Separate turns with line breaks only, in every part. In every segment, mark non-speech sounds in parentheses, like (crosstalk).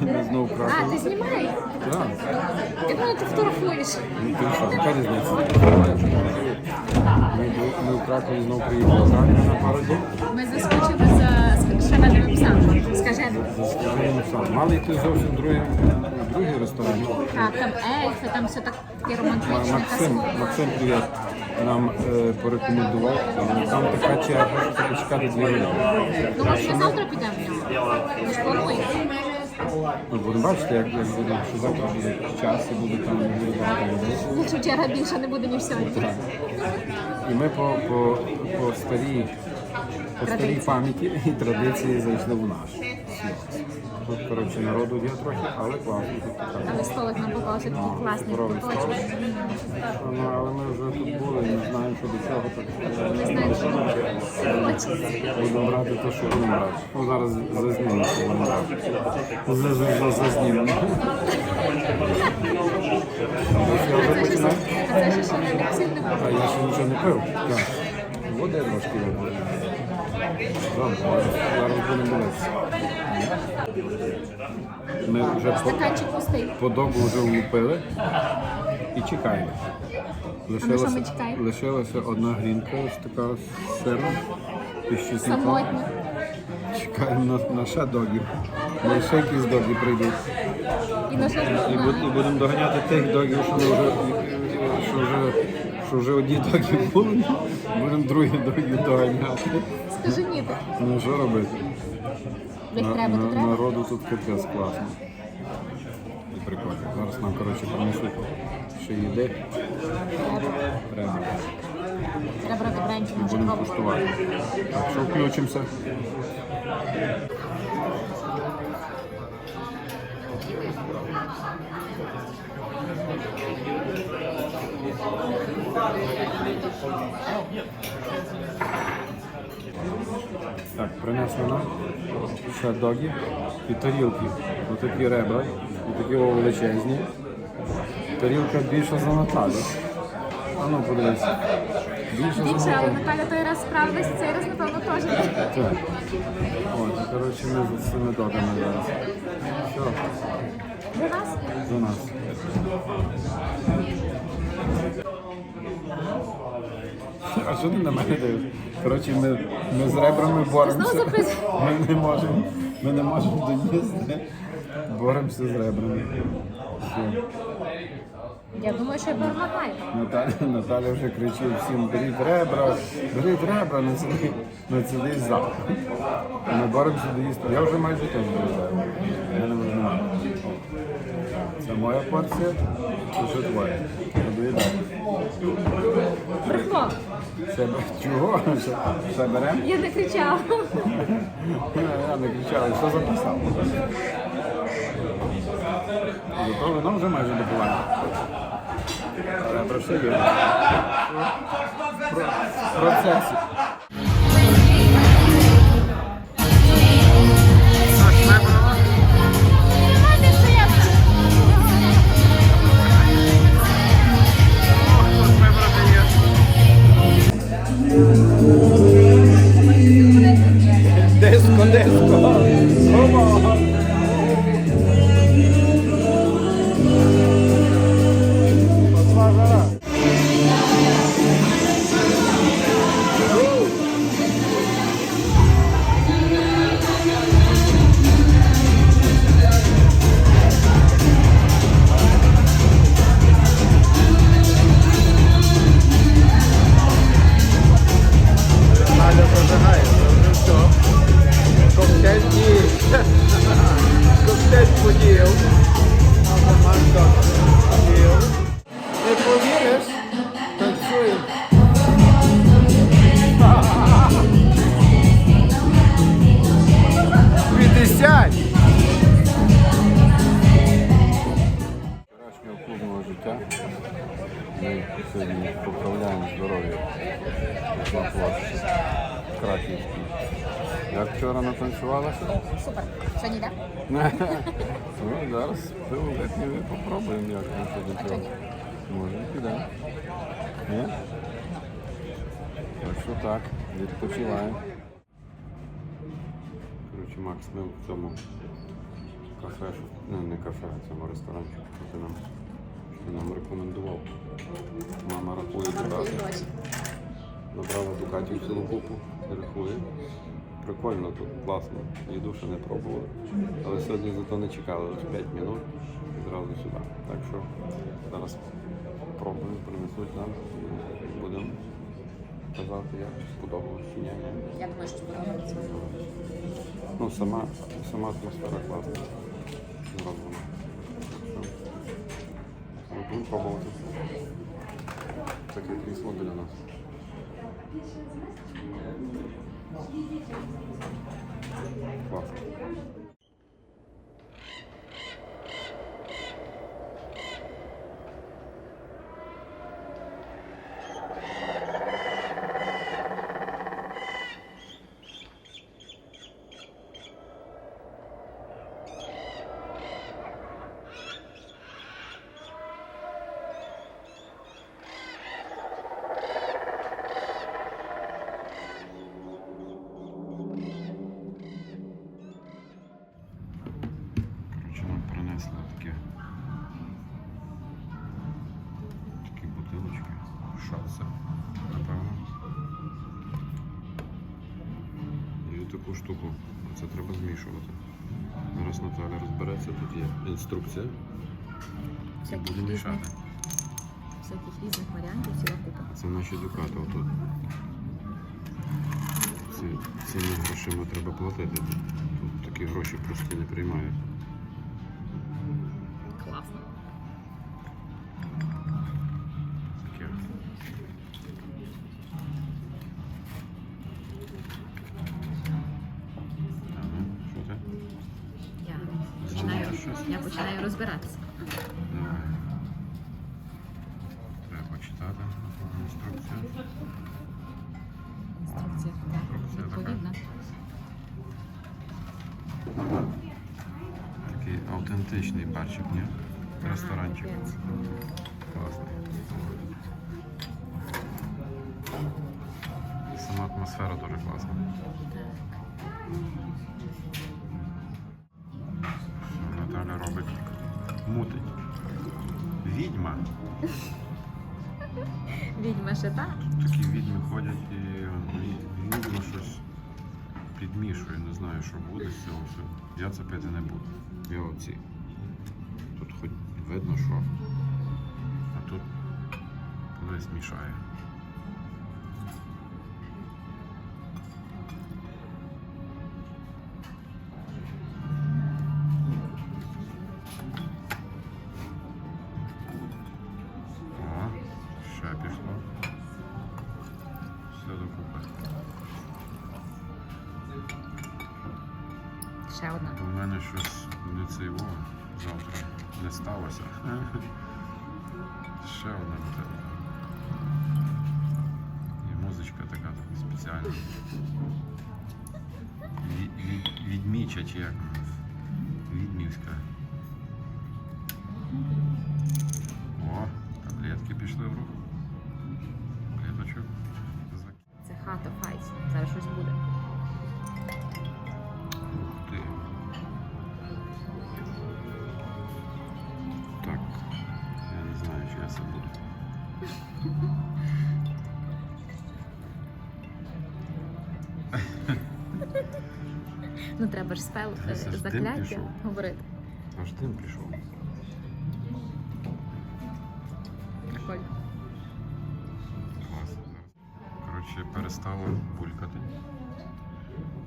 Знову
А, ти знімаєш?
Так.
Я думала, ти фотографуєш.
Ну, ти що, яка різниця? Ми, ми в Кракові знову приїхали так, на пару днів.
Ми заскочили за шевельним псом. Скажи.
За скаженим сам. Мали йти зовсім другий, другий ресторан.
Так, там ельфи, там все так таке
Ма-
романтичне,
Максим. Максим привіт. Нам е, порекомендував. Е, Там така черга, що треба чекати дві години.
Ну, може, ми завтра підемо в нього? Ми ж плануємо.
Ми будемо бачити, як, буде, що завтра буде час і буде там буде багато людей.
Якщо черга більше не буде, ніж сьогодні.
Так. І ми по, по, по старій, по старій пам'яті і традиції зайшли в наш. Тут, коротше, народу є трохи, але класно. Тут така.
Але столик нам попався такий класний,
здоровий
куточок.
Ну, але ми вже тут були і не знаємо, що до цього, так
Не знаю, що хочеться.
будемо брати те, що будемо брати. Ну, зараз зазнімемо, що будемо брати. За- за- за- Зазнімемо. Я вже починаю.
А це ще ще не сильно
А я ще нічого не пив. Так. Води трошки випив. Добре, зараз будемо дивитися. Ми вже
Стаканчик пустий.
по добу вже влупили і чекаємо.
на що ми чекаємо?
лишилася одна грінка, ось така з сиром. І ще. Чекаємо на, на ще догів. На ще якісь доги прийдуть.
І на
І, буд- і будемо доганяти тих догів, що, ми вже, що, вже, що вже одні доги були. Будемо другі доги доганяти.
Скажи ні, ти.
Ну що робити?
Як
На-
треба, то
на-
треба.
Народу тут капець класно. І прикольно. Зараз нам, коротше, принесуть ще їди. Треба.
Треба добренько,
І
може
будемо
пробувати.
куштувати. Так, що включимося? Так, принесли нам ще доги і тарілки. Отакі ребра, отакі величезні. Тарілка більша за Наталю. А ну подивися. Більше
Більше, але Наталя той раз справилась, цей раз, напевно, теж.
Так. От, коротше, ми з цими догами зараз. Все,
До нас?
до нас. А що ти на мене дивишся? Коротше, ми, ми з ребрами боремося. Ми не можемо, ми не можемо доїсти. Боремося з ребрами. Все.
Я думаю, що я нормально.
Наталя, Наталя вже кричить всім, беріть ребра, беріть ребра на цілий, на цілий зал. Ми боремося доїсти. Я вже майже теж доїдаю. Я не можу. Це моя порція, це твоя.
Брехло.
Це чого? Все беремо?
Я не кричала.
Я не кричав, що записав. Зато воно вже майже допиває. Про ще є. Про- в сьогодні поправляємо здоров'я Як вчора натанцювалася?
Супер. Сьогодні йде? (laughs)
Ну, зараз пиво і попробуємо, як нам
А
сьогодні цього. Може піде. Ні? Так що так, відпочиваємо. Коротше, Макс, ми в цьому кафе, ну не кафе, а цьому ресторанчику, ти нам, рекомендував. Мама рахує дукати. Набрала дукатів цілу купу, рахує. Прикольно тут, класно. Їду ще не пробували. Але сьогодні зато не чекали лише 5 минут і зразу сюди. Так що зараз пробуємо, принесуть нам. Будемо казати, як чи сподобалось чи ні.
Я думаю, що сподобається.
Ну, сама, сама атмосфера класна. Зроблена. Будемо пробувати. Таке крісло для нас. Класно. Коротше, нам принесли такі, такі бутилочки. Що? Напевно. І таку штуку. Це треба змішувати. Зараз Наталя розбереться, тут є інструкція. І
Всяких
буде мішати.
всяких різних варіантів, ціла купа.
Це наші дукати отут. Ці, цими грошима треба платити. Тут такі гроші просто не приймають.
Я починаю розбиратися.
Треба почитати інструкцію.
Інструкція так, відповідна.
Такий автентичний барчик, ні? Ресторанчик. Класний. Сама атмосфера дуже класна.
Так.
Мутить. Відьма.
Відьма ще так.
Такі відьми ходять і ві- відьма щось підмішує, не знаю, що буде з цього всього. Я це пити не буду. Я оці. Тут хоч видно, що. А тут весь мішає. Ще
одна.
У мене щось не цейво завтра не сталося. Ще одна бутилка. І музичка така спеціальна. Від, від, Відміча чи як? Відмівська.
Ну треба ж спел
Це
е,
ж дим
закляття
пішов.
говорити.
Аж дим пішов.
Прикольно.
Клас. Коротше, перестала булькати.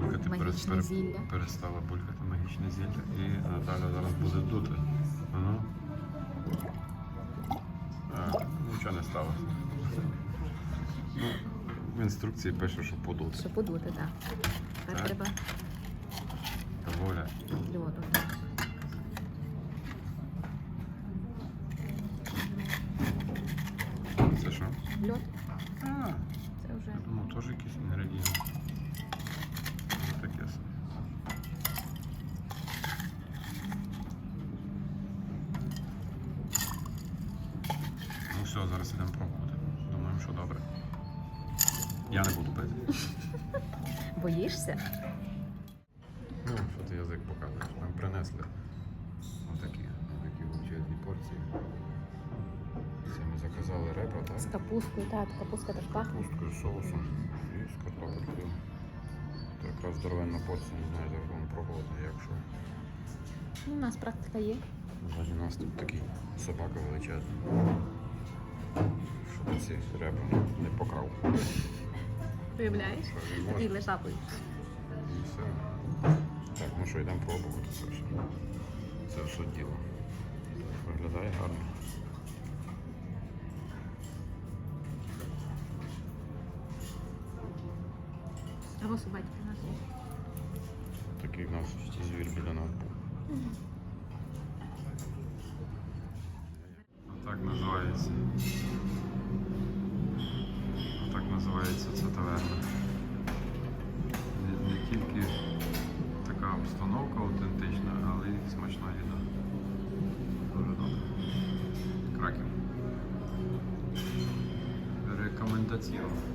Булькати
Магічне
перес-
зілля.
перестала булькати магічне зілля. І Наталя зараз буде дути. Ану. А, нічого не сталося. Ну, в інструкції пише, що подути.
Що подути, так. Тепер
Так.
треба
Воля.
льоду.
Це що?
Льод.
А,
Це вже
я думав, теж якийсь інгредієнт. Ну, Таке собі. Ну все, зараз ідемо пробувати. Думаємо, що добре. Я не буду пити.
боїшся? Капусткою, та капустка теж пахне.
Капусткою, соусом і з картопелькою. Це якраз здоровенна порція, не знаю, як вам пробувати, якщо
Ну, у нас практика є.
ззаді нас тут такий собака величезний. Щоб ці ребра не покрав.
Виявляєш? Такий
може. І все. Так, ну що, йдемо пробувати це все. Це все діло. Виглядає гарно.
Або собаки наші.
Такий в нас звір біля нас був. Так називається. Так називається ця таверна. Не, не тільки така обстановка автентична, але й смачна їда. Дуже добре. Краків. Рекомендаційно.